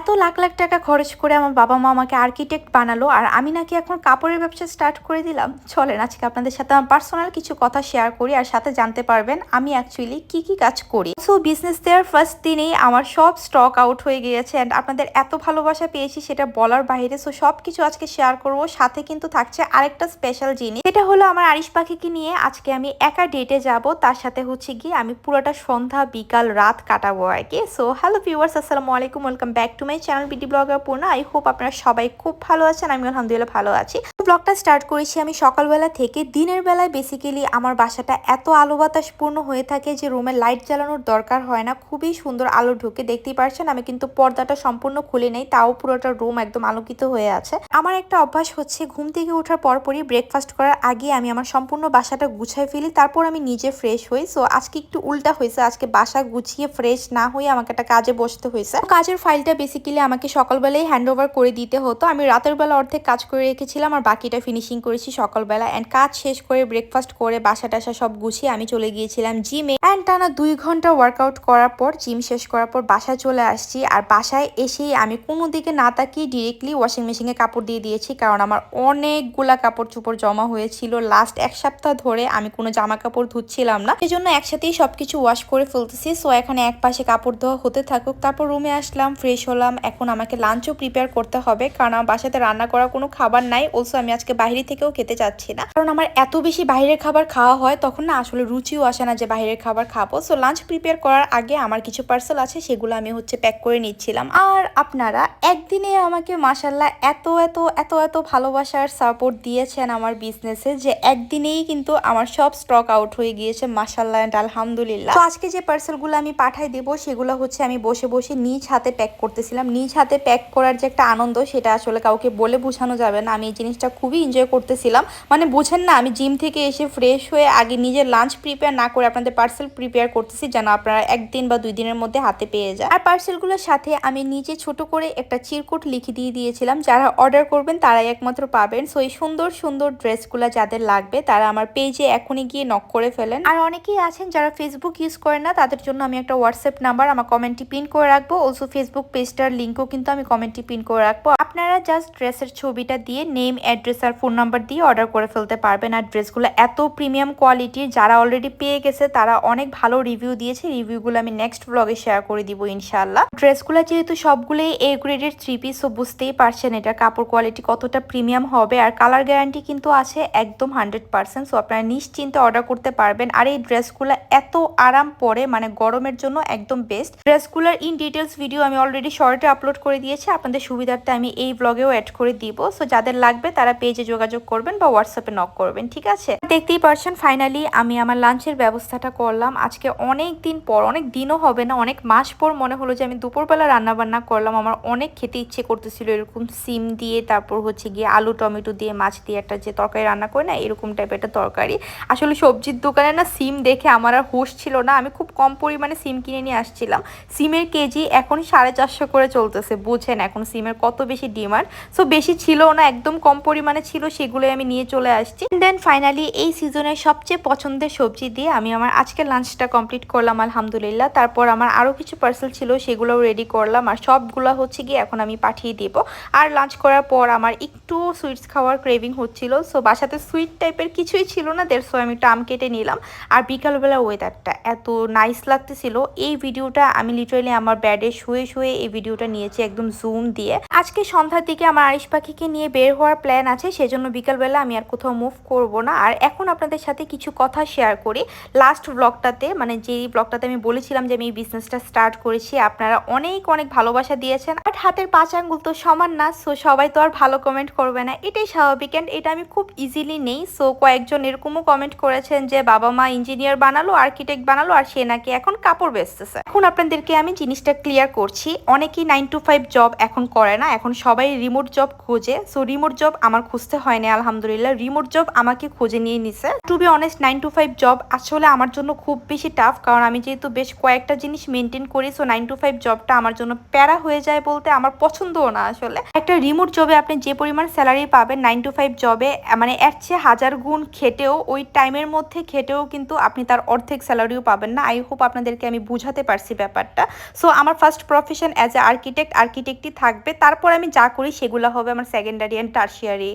এত লাখ লাখ টাকা খরচ করে আমার বাবা মা আমাকে আর্কিটেক্ট বানালো, আর আমি নাকি এখন কাপড়ের ব্যবসা স্টার্ট করে দিলাম। চলেন, আজকে আপনাদের সাথে আমার পার্সোনাল কিছু কথা শেয়ার করি, আর সাথে জানতে পারবেন আমি অ্যাকচুয়ালি কি কি কাজ করি। সো বিজনেস দেওয়ার ফার্স্ট দিনেই আমার সব স্টক আউট হয়ে গিয়েছে অ্যান্ড আপনাদের এত ভালোবাসা পেয়েছি সেটা বলার বাইরে। সো সব কিছু আজকে শেয়ার করব, সাথে কিন্তু থাকছে আরেকটা স্পেশাল জিনিস। সেটা হলো আমার আরিশ পাখিকে নিয়ে আজকে আমি একা ডেটে যাব, তার সাথে হচ্ছে গিয়ে আমি পুরোটা সন্ধ্যা, বিকাল, রাত কাটাবো আর কি। সো হ্যালো ভিউয়ার্স আসসালামু আলাইকুম welcome back to my channel BD blogger Purna I hope আপনারা সবাই খুব ভালো আছেন আমি আলহামদুলিল্লাহ ভালো আছি। ব্লগটা স্টার্ট করেছি আমি সকালবেলা থেকে। দিনের বেলায় বেসিক্যালি আমার বাসাটা এত আলো বাতাস পূর্ণ হয়ে থাকে যে রুমে লাইট জ্বালানোর দরকার হয় না। খুবই সুন্দর আলো ঢুকে, দেখতেই পারছেন, আমি কিন্তু পর্দাটা সম্পূর্ণ খুলে নেই, তাও পুরোটা রুম একদম আলোকিত হয়ে আছে। আমার একটা অভ্যাস হচ্ছে, ঘুম থেকে ওঠার পরপরই ব্রেকফাস্ট করার আগে আমি আমার সম্পূর্ণ বাসাটা গুছাই ফেলি, তারপর আমি নিজে ফ্রেশ হই। সো আজকে একটু উল্টা হয়েছে, আজকে বাসা গুছিয়ে ফ্রেশ না হয়ে আমাকে একটা কাজে বসতে হয়েছে। কাজের ফাইলটা বেসিক্যালি আমাকে সকালবেলায় হ্যান্ড ওভার করে দিতে হতো। আমি রাতের বেলা অর্ধেক কাজ করে রেখেছিলাম, আর বাকিটা ফিনিশিং করেছি সকালবেলা। অ্যান্ড কাজ শেষ করে ব্রেকফাস্ট করে বাসা টাসা সব গুছিয়ে আমি চলে গিয়েছিলাম জিমে অ্যান্ড টানা দুই ঘণ্টা ওয়ার্কআউট করার পর জিম শেষ করার পর বাসায় চলে আসছি। আর বাসায় এসেই আমি কোনো দিকে না তাকিয়ে ডিরেক্টলি ওয়াশিং মেশিনে কাপড় দিয়ে দিয়েছি, কারণ আমার অনেকগুলা কাপড় চোপড় জমা হয়েছিল। লাস্ট এক সপ্তাহ ধরে আমি কোনো জামা কাপড় ধুচ্ছিলাম না। সেজন্য একসাথেই সবকিছু ওয়াশ করে ফেলতেছি। সো এখানে এক পাশে কাপড় ধোয়া হতে থাকুক। তারপর রুমে আসলাম ফ্রেশ হলাম। এখন আমাকে লাঞ্চও প্রিপেয়ার করতে হবে, কারণ আমার বাসাতে রান্না করা কোনো খাবার নাই। অলসো, আমি আজকে বাইরে থেকেও খেতে চাচ্ছি না। কারণ আমার এত বেশি বাইরের খাবার খাওয়া হয়, তখন না আসলে রুচিও আসে না যে বাইরের খাবার খাব। সো লাঞ্চ প্রিপেয়ার করার আগে আমার কিছু পার্সেল আছে, সেগুলো আমি হচ্ছে প্যাক করে নিচ্ছিলাম। আর আপনারা একদিনে আমাকে মাসাল্লাহ এত এত এত এত ভালোবাসার সাপোর্ট দিয়েছেন আমার বিজনেসে যে একদিনেই কিন্তু আমার সব স্টক আউট হয়ে গিয়েছে মাসাল্লাহ অ্যান্ড আলহামদুলিল্লাহ। তো আজকে যে পার্সেলগুলো আমি পাঠাই দেবো, সেগুলো হচ্ছে আমি বসে বসে নিজ হাতে প্যাক করতেছিলাম নিজ হাতে প্যাক করার যে একটা আনন্দ, সেটা আসলে কাউকে বলে বোঝানো যাবে না। আমি এই জিনিসটা খুবই এনজয় করতেছিলাম। মানে বোঝেন না, আমি জিম থেকে এসে ফ্রেশ হয়ে আগে নিজের লাঞ্চ প্রিপেয়ার না করে আপনাদের পার্সেল প্রিপেয়ার করতেছি, যেন আপনারা একদিন বা দুই দিনের মধ্যে হাতে পেয়ে যায় আর পার্সেলগুলোর সাথে আমি নিজে ছোট করে একটা চিরকুট লিখে দিয়ে দিয়েছিলাম, যারা অর্ডার করবেন তারাই একমাত্র পাবেন। সো এই সুন্দর সুন্দর ড্রেসগুলো যাদের লাগবে, তারা আমার পেজে এখনই গিয়ে নক করে ফেলেন। আর অনেকেই আছেন যারা ফেসবুক ইউজ করেন না, তাদের জন্য আমি একটা হোয়াটসঅ্যাপ নাম্বার আমার কমেন্টটি পিন করে রাখব। অলসো ফেসবুক পেজটার লিঙ্কও কিন্তু আমি কমেন্টে পিন করে রাখব। আপনারা জাস্ট ড্রেসের ছবিটা দিয়ে নেম অ্যাড্রেস আর ফোন নাম্বার দিয়ে অর্ডার করে ফেলতে পারবেন। আর ড্রেসগুলো এত প্রিমিয়াম কোয়ালিটির যারা অলরেডি পেয়ে গেছে, তারা অনেক ভালো রিভিউ দিয়েছে। রিভিউগুলো আমি নেক্সট ব্লগে শেয়ার করে দিব ইনশাল্লাহ ড্রেসগুলো যেহেতু সবগুলোই এ গ্রেডের থ্রি পিস তো বুঝতেই পারছেন এটা কাপড় কোয়ালিটি কতটা প্রিমিয়াম হবে। আর কালার গ্যারান্টি কিন্তু আছে একদম হান্ড্রেড পার্সেন্ট সো আপনারা নিশ্চিন্তে অর্ডার করতে পারবেন। আর এই ড্রেসগুলো এত আরাম পরে মানে গরমের জন্য একদম বেস্ট ড্রেসগুলোর ইন ডিটেলস ভিডিও আমি অলরেডি শর্টে আপলোড করে দিয়েছি, আপনাদের সুবিধার্থে আমি এই ব্লগেও অ্যাড করে দিব। সো যাদের লাগবে তারা পেজে যোগাযোগ করবেন বা হোয়াটসঅ্যাপে নক করবেন, ঠিক আছে? দেখতেই পারছেন ফাইনালি আমি আমার লাঞ্চের ব্যবস্থাটা করলাম। আজকে অনেক দিন পর, অনেক দিনও হবে না, অনেক মাস পর মনে হলো যে আমি দুপুরবেলা রান্না বান্না করলাম। আমার অনেক খেতে ইচ্ছে করতেছিল, এরকম সিম দিয়ে, তারপর হচ্ছে গিয়ে আলু, টমেটো দিয়ে, মাছ দিয়ে একটা যে তরকারি রান্না করে না, এরকম টাইপের একটা তরকারি। আসলে সবজির দোকানে না সিম দেখে আমার আর হুশ ছিল না। আমি খুব কম পরিমাণে সিম কিনে নিয়ে আসছিলাম। সিমের কেজি এখন সাড়ে চারশো করে চলতেছে, বুঝেন এখন সিমের কত বেশি ডিমান্ড। সো বেশি ছিল না, একদম কম পরিমাণে ছিল, সেগুলোই আমি নিয়ে চলে আসছি। দেন ফাইনালি এই সিজনের সবচেয়ে পছন্দের সবজি দিয়ে আমি আমার আজকে লাঞ্চটা কমপ্লিট করলাম, আলহামদুলিল্লাহ। তারপর আমার আরও কিছু পার্সেল ছিল, সেগুলোও রেডি করলাম। আর সবগুলো হচ্ছে গিয়ে এখন আমি পাঠিয়ে দিব। আর লাঞ্চ করার পর আমার একটু সুইটস খাওয়ার ক্রেভিং হচ্ছিল। সো বাসাতে সুইট টাইপের কিছুই ছিল না সো আমি টাম কেটে নিলাম। আর বিকালবেলা ওয়েদারটা এত নাইস লাগতেছিল। এই ভিডিওটা আমি লিটারেলি আমার ব্যাডে শুয়ে শুয়ে, এই ভিডিওটা নিয়েছি একদম জুম দিয়ে। আজকে সন্ধ্যার দিকে আমার আরিশ পাখিকে নিয়ে বের হওয়ার প্ল্যান আছে, সেজন্য বিকালবেলা আমি আর কোথাও মুভ করব না। আর এখন আপনাদের সাথে কিছু কথা শেয়ার করি। লাস্ট ব্লগটাতে মানে যেই ব্লগটাতে আমি বলেছিলাম যে আমি এই বিজনেসটা স্টার্ট করেছি, আপনারা অনেক অনেক ভালোবাসা দিয়েছেন। বাট হাতের পাঁচ আঙ্গুল তো সমান না সো সবাই তো আর ভালো কমেন্ট করবে না। এটাই স্বাভাবিক অ্যান্ড এটা আমি খুব ইজিলি নেই। সো কয়েকজন এরকমও কমেন্ট করেছেন যে বাবা মা ইঞ্জিনিয়ার বানালো আর্কিটেক্ট বানালো, আর সে নাকি এখন কাপড় বেচতেছে। এখন আপনাদেরকে আমি জিনিসটা ক্লিয়ার করছি। অনেকেই নাইন টু ফাইভ জব এখন করে না, এখন সবাই রিমোট জব খোঁজে। সো রিমোট জব আমার খুঁজতে হয়নি, আলহামদুলিল্লাহ। রিমোট জব আমাকে খুঁজে নিয়ে নিছে। To be honest nine to five job আসলে আমার জন্য খুব বেশি টাফ কারণ আমি যেহেতু বেশ কয়েকটা জিনিস মেনটেন করি সো নাইন টু ফাইভ জবটা আমার জন্য প্যারা হয়ে যায় বলতে আমার পছন্দও না আসলে। একটা রিমোট জবে আপনি যে পরিমাণ স্যালারি পাবেন নাইন টু ফাইভ জবে মানে এর চেয়ে হাজার গুণ খেটেও, ওই টাইমের মধ্যে খেটেও কিন্তু আপনি তার অর্ধেক স্যালারিও পাবেন না। আই হোপ আপনাদেরকে আমি বুঝাতে পারছি ব্যাপারটা। সো আমার first profession as a architect আর্কিটেক্টই থাকবে। তারপর আমি যা করি সেগুলো হবে আমার সেকেন্ডারি অ্যান্ড টার্সিয়ারি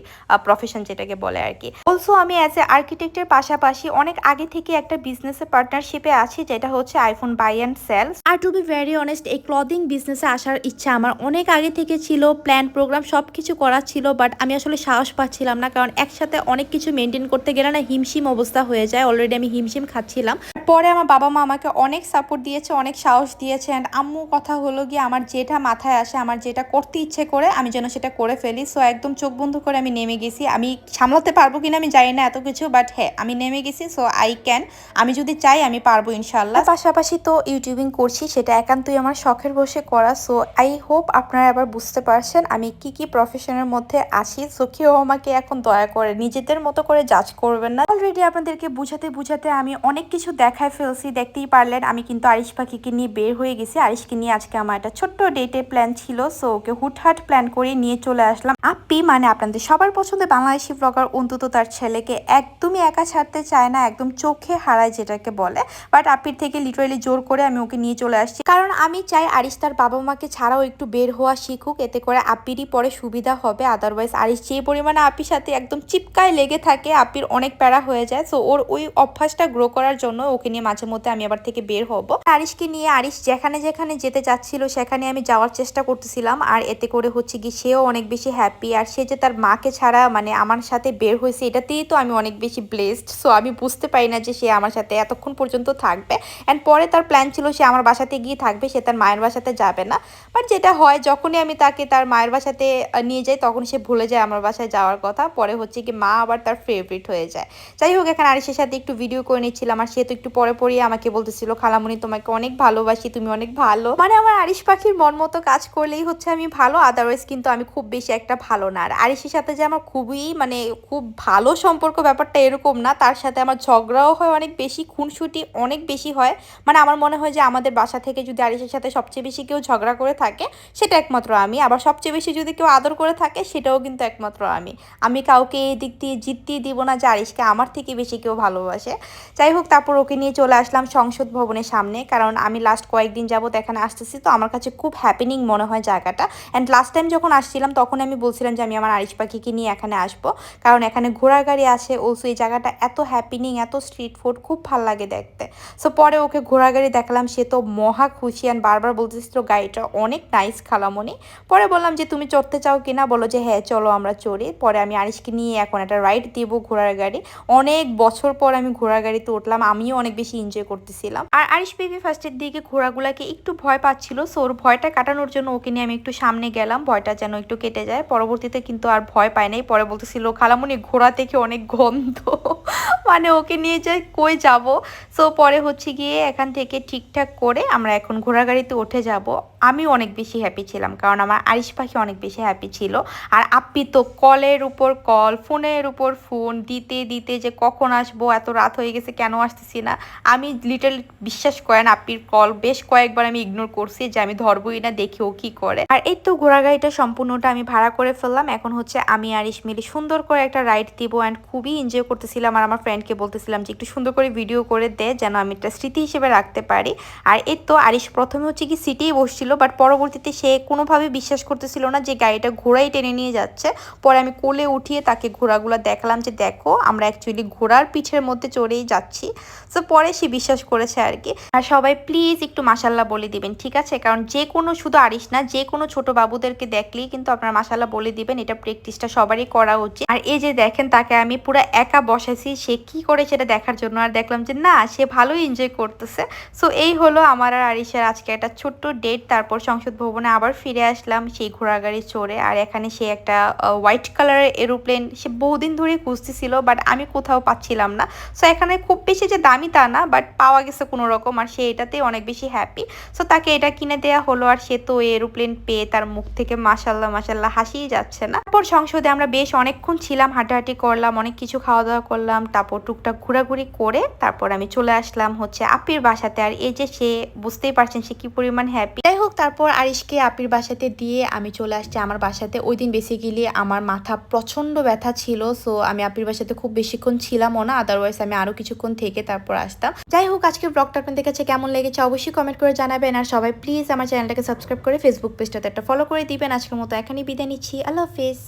প্রফেশন যেটাকে বলে আর কি। অলসো আমি অ্যাজ এ আর্কিটেক্টের পাশাপাশি অনেক আগে থেকে একটা বিজনেসে পার্টনারশিপে আছি, যেটা হচ্ছে আইফোন বাই অ্যান্ড সেলস আর টু বি ভেরি অনেস্ট এই ক্লদিং বিজনেসে আসার ইচ্ছা আমার অনেক আগে থেকে ছিল প্ল্যান প্রোগ্রাম সব কিছু করা ছিল বাট আমি আসলে সাহস পাচ্ছিলাম না, কারণ একসাথে অনেক কিছু মেনটেন করতে গেলে না হিমশিম অবস্থা হয়ে যায়। অলরেডি আমি হিমশিম খাচ্ছিলাম। পরে আমার বাবা মা আমাকে অনেক সাপোর্ট দিয়েছে, অনেক সাহস দিয়েছে অ্যান্ড আম্মু কথা হলো গিয়ে আমার যেটা মাথায় আসে, আমার যেটা করতে ইচ্ছে করে আমি যেন সেটা করে ফেলি। সো একদম চোখ বন্ধ করে আমি নেমে গেছি। আমি সামলাতে পারব কিনা আমি জানি না এত কিছু বাট হ্যাঁ আমি নেমে গেছি। সো আই ক্যান আমি যদি চাই আমি পারব ইনশাল্লাহ পাশাপাশি তো ইউটিউবিং করছি, সেটা একান্তই আমার শখের বসে করা। সো আই হোপ আপনারা এবার বুঝতে পারছেন আমি কি কি প্রফেশনের মধ্যে আসি সো কেউ আমাকে এখন দয়া করে নিজেদের মতো করে জাজ করবেন না। অলরেডি আপনাদেরকে বুঝাতে বুঝাতে আমি অনেক কিছু দেখায় ফেলছি, দেখতেই পারলেন। আমি কিন্তু আরিশ পাখিকে নিয়ে বের হয়ে গেছি। আরিশকে নিয়ে আজকে আমার একটা ছোট্ট ডেটের প্ল্যান ছিল সো ওকে হুটহাট প্ল্যান করে নিয়ে চলে আসলাম। আপ্পি মানে আপনাদের সবার পছন্দের বাংলাদেশি ব্লগার অন্তত তার ছেলেকে একদমই একা ছাড়তে চায় না, একদম চোখে হারায় যেটাকে বলে। বাট আপ্পির থেকে লিটারেলি জোর করে আমি ওকে নিয়ে চলে আসছি। কারণ আমি চাই আরিশ তার বাবা মাকে ছাড়াও একটু বের হওয়া শিখুক, এতে করে আপিরই পরে সুবিধা হবে। আদারওয়াইজ আরিশ যে পরিমাণে আপির সাথে একদম চিপকায় লেগে থাকে, আপির অনেক প্যারা হয়ে যায়। সো ওর ওই অভ্যাসটা গ্রো করার জন্য ওকে নিয়ে মাঝে মধ্যে আমি আবার থেকে বের হব। আরিশকে নিয়ে আরিশ যেখানে যেখানে যেতে চাচ্ছিল, সেখানে আমি যাওয়ার চেষ্টা করতেছিলাম। আর এতে করে হচ্ছে কি, সেও অনেক বেশি হ্যাপি আর সে যে তার মাকে ছাড়া মানে আমার সাথে বের হয়েছে, এটাতেই তো আমি অনেক বেশি ব্লেসড সো আমি বুঝতে পারি না যে সে আমার সাথে এতক্ষণ পর্যন্ত থাকবে। অ্যান্ড পরে তার প্ল্যান ছিল সে আমার বাসাতে গিয়ে থাকবে, সে তার মায়ের বাসাতে যাবে না। বাট যেটা হয়, যখনই আমি তাকে তার মায়ের বাসাতে নিয়ে যাই, তখন সে ভুলে যায় আমার বাসায় যাওয়ার কথা। পরে হচ্ছে কি, মা আবার তার ফেভারিট হয়ে যায়। যাই হোক, এখানে আরিসের সাথে একটু ভিডিও করে নিচ্ছিলাম, আর সে তো একটু পরে পরেই আমাকে বলতেছিল, খালামুনি, তোমাকে অনেক ভালোবাসি, তুমি অনেক ভালো। মানে আমার আরিশ পাখির মন মতো কাজ করলেই হচ্ছে আমি ভালো আদারওয়াইজ কিন্তু আমি খুব বেশি একটা ভালো না। আর আরিসের সাথে যে আমার খুবই মানে খুব ভালো সম্পর্ক ব্যাপারটা এরকম না, তার সাথে আমার ঝগড়াও হয় অনেক বেশি, খুনসুটি অনেক বেশি হয়। মানে আমার মনে হয় যে আমাদের বাসা থেকে যদি আরিসের সাথে সবচেয়ে বেশি কেউ ঝগড়া করে থাকে, সেটা একমাত্র আমি। আবার সবচেয়ে বেশি যদি কেউ আদর করে থাকে, সেটাও কিন্তু একমাত্র আমি। আমি কাউকে এই দিক দিয়ে জিততেই দিব না যে আরিসকে আমার থেকে বেশি কেউ ভালোবাসে। যাই হোক, তারপর ওকে নিয়ে চলে আসলাম সংসদ ভবনের সামনে। কারণ আমি লাস্ট কয়েকদিন যাবত এখানে আসতেছি, তো আমার কাছে খুব হ্যাপিনিং মনে হয় জায়গাটা। অ্যান্ড লাস্ট টাইম যখন আসছিলাম, তখন আমি বলছিলাম যে আমি আমার আরিশ পাখিকে নিয়ে এখানে আসব। কারণ এখানে ঘোড়ার গাড়ি আছে ওসো এই জায়গাটা এত হ্যাপিনিং এত স্ট্রিট ফুড খুব ভালো লাগে দেখতে। সো পরে ওকে ঘোড়ার গাড়ি দেখালাম, সে তো মহা খুশি অ্যান্ড বারবার বলতেছিল গাড়িটা অনেক নাইস খালামনি পরে বললাম যে, তুমি চড়তে চাও কিনা? বলো যে হ্যাঁ চলো আমরা চড়ি। পরে আমি আরিশকে নিয়ে এখন একটা রাইড দিব ঘোড়ার গাড়ি। অনেক বছর পর আমি ঘোড়ার গাড়িতে উঠলাম, আমিও অনেক বেশি এনজয় করতেছিলাম। আর আরিশ বেবি ফার্স্টের দিকে ঘোড়াগুলাকে একটু ভয় পাচ্ছিল সো ওর ভয়টা কাটানোর জন্য ওকে নিয়ে আমি একটু সামনে গেলাম, ভয়টা যেন একটু কেটে যায়। পরবর্তীতে কিন্তু আর ভয় পায় নাই, পরে বলতেছিল, খালামুনি, ঘোড়া থেকে অনেক গন্ধ। মানে ওকে নিয়ে যাই কই যাব? সো পরে হচ্ছে গিয়ে এখান থেকে ঠিকঠাক করে আমরা এখন ঘোড়া গাড়িতে উঠে যাব। আমি অনেক বেশি হ্যাপি ছিলাম, কারণ আমার আরিশ পাখি অনেক বেশি হ্যাপি ছিল। আর আপ্পি তো কলের উপর কল, ফোনের উপর ফোন, দিতে দিতে যে কখন আসব, এত রাত হয়ে গেছে, কেন আসতেছি না? আমি লিটল বিশ্বাস করেন আপ্পির কল বেশ কয়েকবার আমি ইগনোর করছি যে আমি ধরবই না, দেখি ও কি করে। আর এই তো ঘোড়া গাড়িটা সম্পূর্ণটা আমি ভাড়া করে ফেললাম। এখন হচ্ছে আমি আরিশ মিলি সুন্দর করে একটা রাইড দিব অ্যান্ড খুবই এনজয় করতেছিলাম। আর আমার ফ্রেন্ডকে বলতেছিলাম যে একটু সুন্দর করে ভিডিও করে দে যেন আমি একটা স্মৃতি হিসেবে রাখতে পারি। আর এই তো আরিশ প্রথমে হচ্ছে কি সিটেই বসছিল বাট পরবর্তীতে সে কোনোভাবে বিশ্বাস করতেছিল না যে গাড়িটা ঘোড়াই টেনে নিয়ে যাচ্ছে। পরে আমি কোলে উঠিয়ে তাকে ঘোড়াগুলো দেখালাম যে, দেখো, আমরা অ্যাকচুয়ালি ঘোড়ার পিঠের মধ্যে চড়েই যাচ্ছি। সো পরে সে বিশ্বাস করেছে আর কি। আর সবাই, প্লিজ একটু মাসাল্লাহ বলে দিবেন, ঠিক আছে? কারণ যে কোনো শুধু আরিশ না, যে কোনো ছোট বাবুদেরকে দেখলেই কিন্তু আপনার মাসাল্লাহ বলে দিবেন, এটা প্র্যাকটিসটা সবারই করা উচিত। আর এই যে দেখেন, তাকে আমি পুরো একা বসাইছি, সে কি করে সেটা দেখার জন্য? আর দেখলাম যে, না, সে ভালোই এনজয় করতেছে। সো এই হলো আমার আর আরিশার আজকে একটা ছোট্ট ডেট তারপর সংসদ ভবনে আবার ফিরে আসলাম, সেই ঘোড়াগাড়ি চড়ে। আর এখানে সে একটা হোয়াইট কালারের এরোপ্লেন সে বহুদিন ধরে খুঁজতেছিল বাট আমি কোথাও পাচ্ছিলাম না। সো এখানে খুব বেশি যে দামি তা না বাট পাওয়া গেছে কোনো রকম আর সে এটাতেই অনেক বেশি হ্যাপি সো তাকে এটা কিনে দেওয়া হলো আর সে তো এরোপ্লেন পেয়ে তার মুখ থেকে মাসাল্লাহ মাসাল্লাহ হাসিই যাচ্ছে না। তারপর সংসদে আমরা বেশ অনেকক্ষণ ছিলাম, হাঁটাহাঁটি করলাম, অনেক কিছু খাওয়া দাওয়া করলাম, তারপর টুকটাক ঘোরাঘুরি করে তারপর আমি চলে আসলাম হচ্ছে আপির বাসাতে। আর এই যে সে বুঝতেই পারছেন সে কি পরিমাণ হ্যাপি যাই হোক, তারপর আরিশকে আপির বাসাতে দিয়ে আমি চলে আসছি আমার বাসাতে। ওই দিন বেসিক্যালি আমার মাথা প্রচণ্ড ব্যথা ছিল সো আমি আপির বাসাতে খুব বেশিক্ষণ ছিলামও না আদারওয়াইজ আমি আরও কিছুক্ষণ থেকে তারপর আসতাম। যাই হোক আজকের ব্লগটা আপনাদের কাছে কেমন লেগেছে অবশ্যই কমেন্ট করে জানাবেন। আর সবাই প্লিজ আমার চ্যানেলটাকে সাবস্ক্রাইব করে ফেসবুক পেজটাতে একটা ফলো করে দিবেন। আজকের মতো এখানেই বিদায় নিচ্ছি। আল্লাহ হাফিজ।